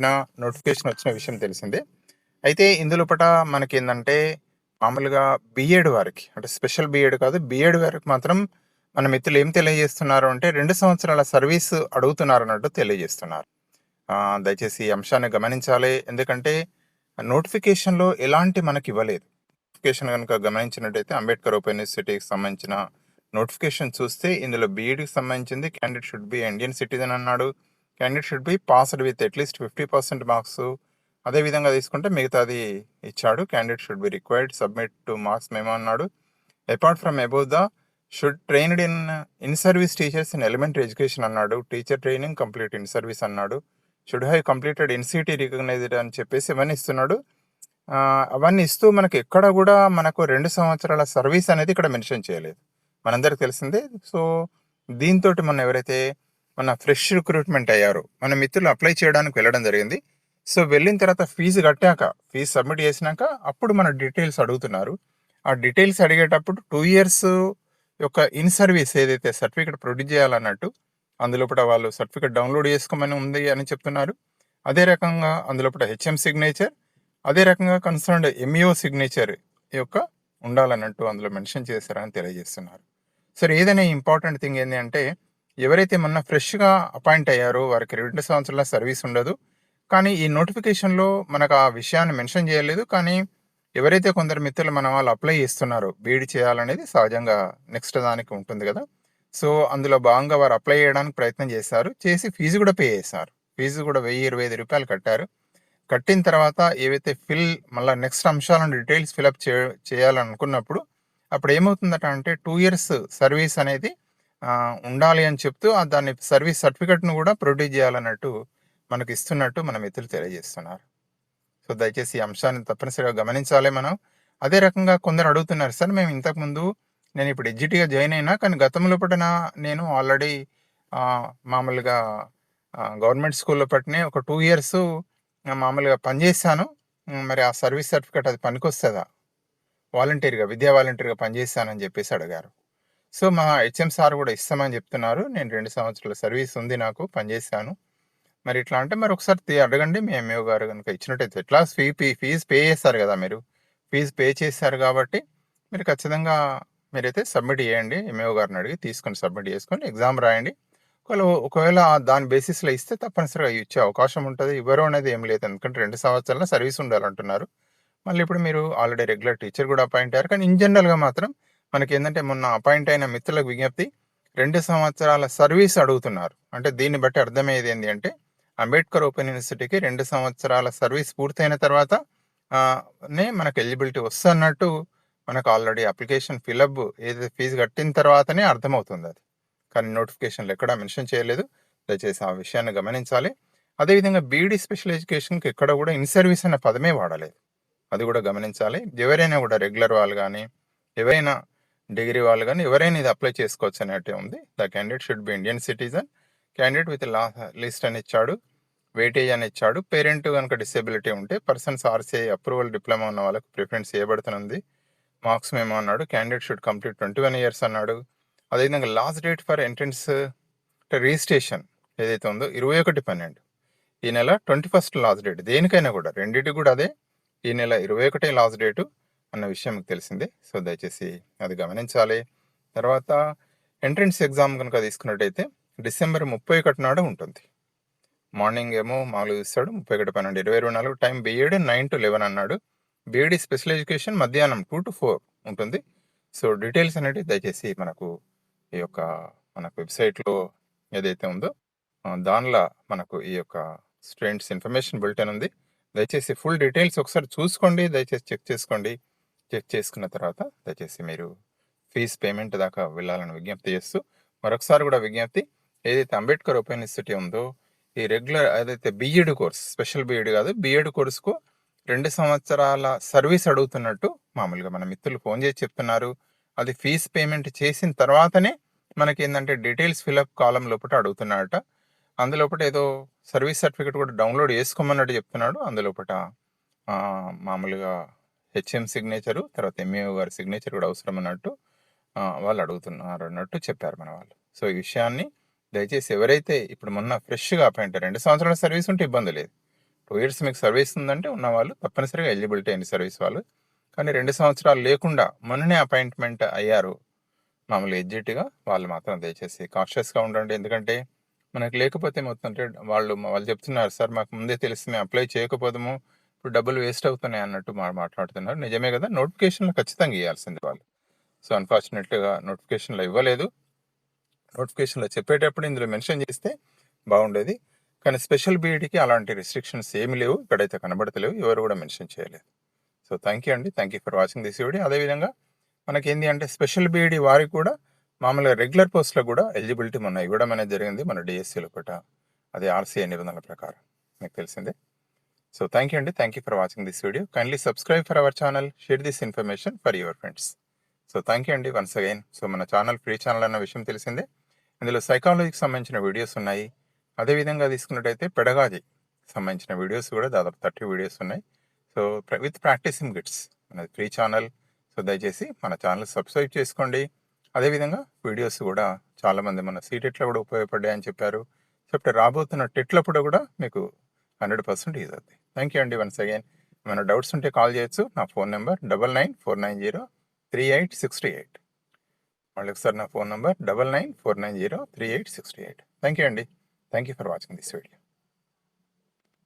ఎత్తున నోటిఫికేషన్ వచ్చిన విషయం తెలిసిందే. అయితే ఇందులోపట ఏంటంటే మామూలుగా బీఎడ్ వారికి అంటే స్పెషల్ బీఎడ్ కాదు. బీఎడ్ వారికి మాత్రం మన మిత్రులు ఏం తెలియజేస్తున్నారు అంటే రెండు సంవత్సరాల సర్వీస్ అడుగుతున్నారు అన్నట్టు తెలియజేస్తున్నారు. దయచేసి ఈ అంశాన్ని గమనించాలి. ఎందుకంటే నోటిఫికేషన్‌లో ఎలాంటి మనకివ్వలేదు. నోటిఫికేషన్ కనుక గమనించినట్టయితే అంబేద్కర్ ఓపెన్ యూనివర్సిటీకి సంబంధించిన నోటిఫికేషన్ చూస్తే ఇందులో బీఈడికి సంబంధించింది candidate should be Indian citizen అన్నాడు. Candidate should be passed with at least 50% marks. అదే విధంగా తీసుకుంటే మిగతాది ఇచ్చాడు. Candidate should be required submit to marks మేము అన్నాడు. Apart from above the should trained in in service teachers in elementary education అన్నాడు. Teacher training complete in service అన్నాడు. Should have completed NCT recognised అని చెప్పేసి ఇవన్నీ ఇస్తున్నాడు. అవన్నీ ఇస్తూ మనకి ఎక్కడ కూడా మనకు రెండు సంవత్సరాల సర్వీస్ అనేది ఇక్కడ మెన్షన్ చేయలేదు. మనందరికి తెలిసిందే. సో, దీంతో మనం ఎవరైతే మన ఫ్రెష్ రిక్రూట్‌మెంట్ అయ్యారు మన మిత్రులు అప్లై చేయడానికి వెళ్ళడం జరిగింది. సో, వెళ్ళిన తర్వాత ఫీజు కట్టాక, ఫీజు సబ్మిట్ చేసినాక అప్పుడు మన డీటెయిల్స్ అడుగుతున్నారు. ఆ డీటెయిల్స్ అడిగేటప్పుడు టూ ఇయర్స్ యొక్క ఇన్ సర్వీస్ ఏదైతే సర్టిఫికేట్ ప్రొడ్యూస్ చేయాలన్నట్టు అందులోపట వాళ్ళు సర్టిఫికేట్ డౌన్‌లోడ్ చేసుకోమని ఉంది అని చెప్తున్నారు. అదే రకంగా అందులోపట హెచ్ఎం సిగ్నేచర్, అదే రకంగా కన్సర్న్డ్ ఎంఈఓ సిగ్నేచర్ యొక్క ఉండాలన్నట్టు అందులో మెన్షన్ చేశారని తెలియజేస్తున్నారు. సరే ఏదైనా ఇంపార్టెంట్ థింగ్ ఏంటంటే అంటే ఎవరైతే మొన్న ఫ్రెష్‌గా అపాయింట్ అయ్యారో వారికి రెండు సంవత్సరాల సర్వీస్ ఉండదు. కానీ ఈ నోటిఫికేషన్‌లో మనకు ఆ విషయాన్ని మెన్షన్ చేయలేదు. కానీ ఎవరైతే కొందరు మిత్రులు మన వాళ్ళు అప్లై చేస్తున్నారో బీఈడీ చేయాలనేది సహజంగా నెక్స్ట్ దానికి ఉంటుంది కదా సో, అందులో భాగంగా వారు అప్లై చేయడానికి ప్రయత్నం చేశారు. చేసి ఫీజు కూడా పే చేశారు. ఫీజు కూడా వెయ్యి ఇరవై ఐదు రూపాయలు కట్టారు. కట్టిన తర్వాత ఏవైతే ఫిల్ మళ్ళీ నెక్స్ట్ అంశాలను డీటెయిల్స్ ఫిలప్ చే చేయాలనుకున్నప్పుడు అప్పుడు ఏమవుతుందట అంటే టూ ఇయర్స్ సర్వీస్ అనేది ఉండాలి అని చెప్తూ ఆహ్, దాన్ని సర్వీస్ సర్టిఫికెట్ను కూడా ప్రొడ్యూస్ చేయాలన్నట్టు మనకు ఇస్తున్నట్టు మన మిత్రులు తెలియజేస్తున్నారు. సో, దయచేసి ఈ అంశాన్ని తప్పనిసరిగా గమనించాలి మనం. అదే రకంగా కొందరు అడుగుతున్నారు సార్ మేము ఇంతకుముందు నేను ఇప్పుడు ఎడ్జిటీగా జాయిన్ అయినా కానీ గతంలో పట్టిన నేను ఆల్రెడీ మామూలుగా గవర్నమెంట్ స్కూల్‌లో పట్టినే ఒక టూ ఇయర్స్ మామూలుగా పనిచేశాను. మరి ఆ సర్వీస్ సర్టిఫికేట్ అది పనికొస్తుందా వాలంటీర్‌గా విద్యా వాలంటీర్‌గా పనిచేశానని చెప్పేసి అడిగారు. సో, మా హెచ్ఎం సార్ కూడా ఇస్తామని చెప్తున్నారు. నేను రెండు సంవత్సరాల సర్వీస్ ఉంది నాకు పనిచేశాను. మరి ఇట్లా అంటే మరి ఒకసారి అడగండి మీ ఎంఏ గారు గనుక ఇచ్చినట్టయితే ఎట్లా ఫీ పీ ఫీజ్ పే చేస్తారు కదా మీరు. ఫీజు పే చేశారు కాబట్టి మీరు ఖచ్చితంగా మీరైతే సబ్మిట్ చేయండి. ఎంఏఓ గారిని అడిగి తీసుకొని సబ్మిట్ చేసుకొని ఎగ్జామ్ రాయండి. ఒకవేళ ఒకవేళ దాని బేసిస్‌లో ఇస్తే తప్పనిసరిగా ఇచ్చే అవకాశం ఉంటుంది ఇవ్వరు అనేది ఏం లేదు. ఎందుకంటే రెండు సంవత్సరాల సర్వీస్ ఉండాలంటున్నారు. మళ్ళీ ఇప్పుడు మీరు ఆల్రెడీ రెగ్యులర్ టీచర్ కూడా అపాయింట్ అయ్యారు. కానీ ఇన్ జనరల్‌గా మాత్రం మనకి ఏంటంటే మొన్న అపాయింట్ అయిన మిత్రులకు విజ్ఞప్తి రెండు సంవత్సరాల సర్వీస్ అడుగుతున్నారు. అంటే దీన్ని బట్టి అర్థమయ్యేది ఏంటి అంటే అంబేద్కర్ ఓపెన్ యూనివర్సిటీకి రెండు సంవత్సరాల సర్వీస్ పూర్తయిన తర్వాత నే మనకు ఎలిజిబిలిటీ వస్తున్నట్టు మనకు ఆల్రెడీ అప్లికేషన్ ఫిలప్ ఏదైతే ఫీజు కట్టిన తర్వాతనే అర్థమవుతుంది అది కానీ నోటిఫికేషన్లు ఎక్కడా మెన్షన్ చేయలేదు. దయచేసి ఆ విషయాన్ని గమనించాలి. అదేవిధంగా బీఈడీ స్పెషల్ ఎడ్యుకేషన్‌కి ఎక్కడ కూడా ఇన్ సర్వీస్ అనే పదమే వాడలేదు. అది కూడా గమనించాలి. ఎవరైనా కూడా రెగ్యులర్ వాళ్ళు కానీ ఎవరైనా డిగ్రీ వాళ్ళు కానీ ఎవరైనా ఇది అప్లై చేసుకోవచ్చు అనేటే ఉంది. The candidate should be Indian citizen. Candidate with law list అని ఇచ్చాడు. వెయిటేజ్ అని ఇచ్చాడు. పేరెంట్ కనుక డిసేబిలిటీ ఉంటే పర్సన్స్ ఆర్‌సీఐ అప్రూవల్ డిప్లొమా ఉన్న వాళ్ళకి ప్రిఫరెన్స్ ఇవ్వబడుతుంది. మార్క్స్ మేము అన్నాడు. క్యాండిడేట్ షుడ్ కంప్లీట్ 21 ఇయర్స్ అన్నాడు. అదేవిధంగా లాస్ట్ డేట్ ఫర్ ఎంట్రన్స్ అంటే రిజిస్ట్రేషన్ ఏదైతే ఉందో 21/12 ఈ నెల 21 లాస్ట్ డేట్ దేనికైనా కూడా రెండిటికి కూడా అదే. ఈ నెల 21 లాస్ట్ డేటు అన్న విషయం మీకు తెలిసిందే. సో, దయచేసి అది గమనించాలి. తర్వాత ఎంట్రన్స్ ఎగ్జామ్ కనుక తీసుకున్నట్టయితే డిసెంబర్ 31 నాడు ఉంటుంది. మార్నింగ్ ఏమో ఒకటి ఇస్తాడు 31/12 2024 time BEd nine to eleven అన్నాడు. బీఈడీ స్పెషల్ ఎడ్యుకేషన్ మధ్యాహ్నం 2-4 ఉంటుంది. సో, డీటెయిల్స్ అనేటివి దయచేసి మనకు ఈ యొక్క మనకు వెబ్‌సైట్‌లో ఏదైతే ఉందో దానిలో మనకు ఈ యొక్క స్టూడెంట్స్ ఇన్ఫర్మేషన్ బులెటిన్ ఉంది. దయచేసి ఫుల్ డీటెయిల్స్ ఒకసారి చూసుకోండి. దయచేసి చెక్ చేసుకోండి. చెక్ చేసుకున్న తర్వాత దయచేసి మీరు ఫీజ్ పేమెంట్ దాకా వెళ్ళాలని విజ్ఞప్తి చేస్తూ మరొకసారి కూడా విజ్ఞప్తి ఏదైతే అంబేద్కర్ ఓపెన్ ఇన్స్టిట్యూట్ ఉందో ఈ రెగ్యులర్ ఏదైతే బీఈడీ కోర్స్ స్పెషల్ బీఈడీ కాదు బీఎడ్ కోర్సుకు రెండు సంవత్సరాల సర్వీస్ అడుగుతున్నట్టు మామూలుగా మన మిత్రులు ఫోన్ చేసి చెప్తున్నారు. అది ఫీజ్ పేమెంట్ చేసిన తర్వాతనే మనకి ఏంటంటే డీటెయిల్స్ ఫిలప్ కాలం లోపట అడుగుతున్నాడట. అందులోపట ఏదో సర్వీస్ సర్టిఫికేట్ కూడా డౌన్‌లోడ్ చేసుకోమన్నట్టు చెప్తున్నాడు. అందులోపట మామూలుగా హెచ్ఎం సిగ్నేచరు తర్వాత ఎంఈఓ గారి సిగ్నేచర్ కూడా అవసరం అన్నట్టు వాళ్ళు అడుగుతున్నారు అన్నట్టు చెప్పారు మన వాళ్ళు. సో, ఈ విషయాన్ని దయచేసి ఎవరైతే ఇప్పుడు మొన్న ఫ్రెష్‌గా అపాయింట్ రెండు సంవత్సరాల సర్వీస్ ఉంటే ఇబ్బంది లేదు. టూ ఇయర్స్ మీకు సర్వీస్ ఉందంటే ఉన్నవాళ్ళు తప్పనిసరిగా ఎలిజిబిలిటీ అయిన సర్వీస్ వాళ్ళు కానీ రెండు సంవత్సరాలు లేకుండా మొన్ననే అపాయింట్మెంట్ అయ్యారు మామూలు ఎడ్జిట్గా వాళ్ళు మాత్రం దయచేసి కాన్షియస్గా ఉండండి ఎందుకంటే మనకు లేకపోతే మొత్తం వాళ్ళు వాళ్ళు చెప్తున్నారు సార్ మాకు ముందే తెలిసి మేము అప్లై చేయకపోదాము ఇప్పుడు డబ్బులు వేస్ట్ అవుతున్నాయి అన్నట్టు మా మాట్లాడుతున్నారు. నిజమే కదా? నోటిఫికేషన్లు ఖచ్చితంగా ఇవ్వాల్సింది వాళ్ళు. సో అన్ఫార్చునేట్గా నోటిఫికేషన్లో ఇవ్వలేదు. నోటిఫికేషన్లో చెప్పేటప్పుడు ఇందులో మెన్షన్ చేస్తే బాగుండేది. కానీ స్పెషల్ బీఈడికి అలాంటి రిస్ట్రిక్షన్స్ ఏమి లేవు. ఇక్కడైతే కనబడతలేవు. ఎవరు కూడా మెన్షన్ చేయలేదు. సో థ్యాంక్ యూ అండి. Thank you for watching this video. అదేవిధంగా మనకి ఏంటి అంటే స్పెషల్ బీఈడి వారికి కూడా మామూలుగా రెగ్యులర్ పోస్ట్లో కూడా ఎలిజిబిలిటీ మొన్న ఇవ్వడం అనేది జరిగింది మన డిఎస్సీలో కూడా. అది ఆర్సీఐ నిబంధనల ప్రకారం. మీకు తెలిసిందే. సో థ్యాంక్ యూ అండి thank you for watching this video kindly subscribe for our channel share this information for your friends so thank you అండి వన్స్ అగైన్ సో మన ఛానల్ ఫ్రీ ఛానల్ అన్న విషయం తెలిసిందే. ఇందులో సైకాలజీకి సంబంధించిన వీడియోస్ ఉన్నాయి. అదేవిధంగా తీసుకున్నట్టయితే పెడగాజీ సంబంధించిన వీడియోస్ కూడా దాదాపు థర్టీ వీడియోస్ ఉన్నాయి. సో విత్ ప్రాక్టీసింగ్ గిట్స్ మనది ఫ్రీ ఛానల్ సో దయచేసి మన ఛానల్ సబ్స్క్రైబ్ చేసుకోండి. అదేవిధంగా వీడియోస్ కూడా చాలామంది మన సీటెట్లో కూడా ఉపయోగపడ్డాయని చెప్పారు. చెప్తే రాబోతున్న టెట్లప్పుడు కూడా మీకు హండ్రెడ్ పర్సెంట్ యూజ్ అవుతాయి. థ్యాంక్ యూ అండి వన్స్ అగైన్ ఏమైనా డౌట్స్ ఉంటే కాల్ చేయొచ్చు. నా phone number double nine four nine zero three eight sixty eight మళ్ళీ ఒకసారి నా phone number double nine four nine zero three eight sixty eight thank you అండి. Thank you for watching this video